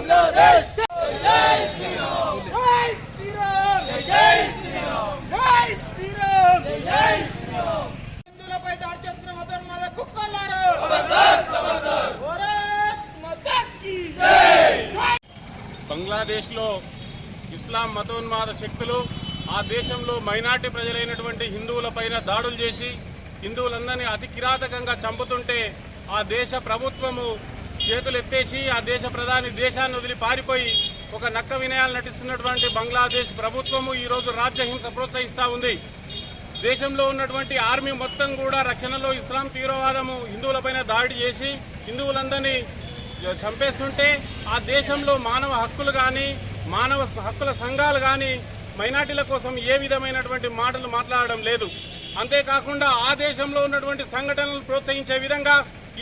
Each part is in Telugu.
హిందూ జై శ్రీరామ్ జై శ్రీరామ్ జై శ్రీరామ్ జై శ్రీరామ్ జై శ్రీరామ్ హిందువులపై దాడి చేస్తున్న మతోన్మాద కుక్కల్లారా? భారత్ మాతా కీ జై జై బంగ్లాదేశ్లో ఇస్లాం మతోన్మాద శక్తులు ఆ దేశంలో మైనార్టీ ప్రజలైనటువంటి హిందువులపైన దాడులు చేసి హిందువులందరినీ అతి కిరాతకంగా చంపుతుంటే ఆ దేశ ప్రభుత్వము చేతులు ఎత్తేసి ఆ దేశ ప్రధాని దేశాన్ని వదిలి పారిపోయి ఒక నక్క వినయాలు నటిస్తున్నటువంటి బంగ్లాదేశ్ ప్రభుత్వము ఈరోజు రాజ్యహింస ప్రోత్సహిస్తూ ఉంది. దేశంలో ఉన్నటువంటి ఆర్మీ మొత్తం కూడా రక్షణలో ఇస్లాం తీవ్రవాదము హిందువులపైన దాడి చేసి హిందువులందరినీ చంపేస్తుంటే ఆ దేశంలో మానవ హక్కులు కానీ మానవ హక్కుల సంఘాలు కానీ మైనార్టీల కోసం ఏ విధమైనటువంటి మాటలు మాట్లాడడం లేదు. అంతేకాకుండా ఆ దేశంలో ఉన్నటువంటి సంఘటనలు ప్రోత్సహించే విధంగా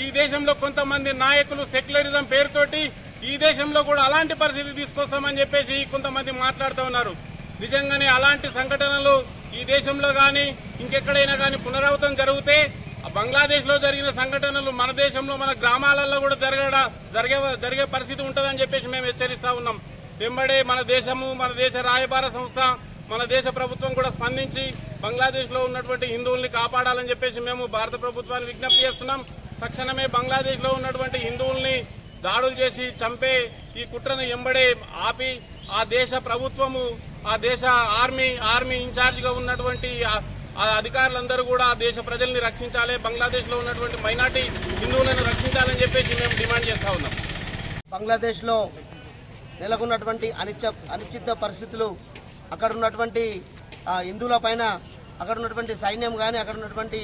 ఈ దేశంలో కొంతమంది నాయకులు సెక్యులరిజం పేరుతోటి ఈ దేశంలో కూడా అలాంటి పరిస్థితి తీసుకొస్తామని చెప్పేసి కొంతమంది మాట్లాడుతూ ఉన్నారు. నిజంగానే అలాంటి సంఘటనలు ఈ దేశంలో కానీ ఇంకెక్కడైనా కానీ పునరావృతం జరిగితే ఆ బంగ్లాదేశ్లో జరిగిన సంఘటనలు మన దేశంలో మన గ్రామాలలో కూడా జరగడ జరిగే జరిగే పరిస్థితి ఉంటుందని చెప్పేసి మేము హెచ్చరిస్తూ ఉన్నాం. వెంబడే మన దేశము మన దేశ రాయబార సంస్థ మన దేశ ప్రభుత్వం కూడా స్పందించి బంగ్లాదేశ్లో ఉన్నటువంటి హిందువుల్ని కాపాడాలని చెప్పేసి మేము భారత ప్రభుత్వాన్ని విజ్ఞప్తి చేస్తున్నాం. తక్షణమే బంగ్లాదేశ్లో ఉన్నటువంటి హిందువుల్ని దాడులు చేసి చంపే ఈ కుట్రను ఎంబడే ఆపి ఆ దేశ ప్రభుత్వము ఆ దేశ ఆర్మీ ఆర్మీ ఇన్ఛార్జిగా ఉన్నటువంటి ఆ- అధికారులందరూ కూడా ఆ దేశ ప్రజల్ని రక్షించాలి బంగ్లాదేశ్లో ఉన్నటువంటి మైనార్టీ హిందువులను రక్షించాలని చెప్పేసి మేము డిమాండ్ చేస్తూ ఉన్నాం. బంగ్లాదేశ్లో నెలకొన్నటువంటి అనిచ్చ అనిశ్చిత పరిస్థితులు అక్కడ ఉన్నటువంటి ఆ, హిందువుల పైన అక్కడ ఉన్నటువంటి సైన్యం కానీ అక్కడ ఉన్నటువంటి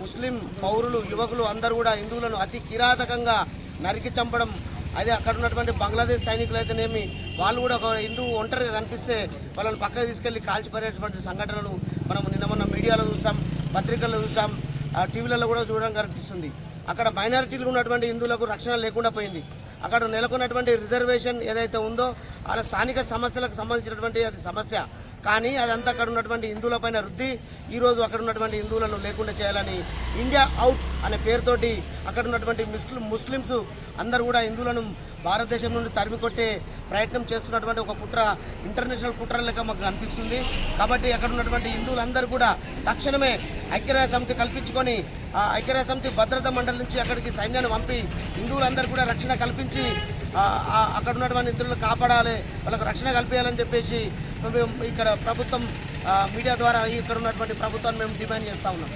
ముస్లిం పౌరులు యువకులు అందరూ కూడా హిందువులను అతి కిరాతకంగా నరికి చంపడం. అదే అక్కడ ఉన్నటువంటి బంగ్లాదేశ్ సైనికులు అయితేనేమి వాళ్ళు కూడా ఒక హిందువు ఒంటరిగా కనిపిస్తే వాళ్ళని పక్కకు తీసుకెళ్ళి కాల్చిపారేటువంటి సంఘటనలు మనం నిన్న మొన్న మీడియాలో చూసాం పత్రికల్లో చూసాం ఆ టీవీలలో కూడా చూడడం కనిపిస్తుంది. అక్కడ మైనారిటీలు ఉన్నటువంటి హిందువులకు రక్షణ లేకుండా పోయింది. అక్కడ నెలకొన్నటువంటి రిజర్వేషన్ ఏదైతే ఉందో వాళ్ళ స్థానిక సమస్యలకు సంబంధించినటువంటి అది సమస్య. కానీ అదంతా అక్కడ ఉన్నటువంటి హిందువులపైన రుద్ది ఈరోజు అక్కడ ఉన్నటువంటి హిందువులను లేకుండా చేయాలని ఇండియా అవుట్ అనే పేరుతోటి అక్కడ ఉన్నటువంటి ముస్లిం ముస్లిమ్స్ అందరూ కూడా హిందువులను భారతదేశం నుండి తరిమి కొట్టే ప్రయత్నం చేస్తున్నటువంటి ఒక కుట్ర ఇంటర్నేషనల్ కుట్ర లెక్క మాకు కనిపిస్తుంది. కాబట్టి అక్కడ ఉన్నటువంటి హిందువులందరూ కూడా తక్షణమే ఐక్యరాజ్య సమితి కల్పించుకొని ఆ ఐక్యరాజ్య సమితి భద్రతా మండలి నుంచి అక్కడికి సైన్యాన్ని పంపి హిందువులందరూ కూడా రక్షణ కల్పించి అక్కడ ఉన్నటువంటి హిందువులను కాపాడాలి వాళ్ళకు రక్షణ కల్పించాలని చెప్పేసి ఇక్కడ ప్రభుత్వం మీడియా ద్వారా ఇక్కడ ఉన్నటువంటి ప్రభుత్వాన్ని మేము డిమాండ్ చేస్తా ఉన్నాం.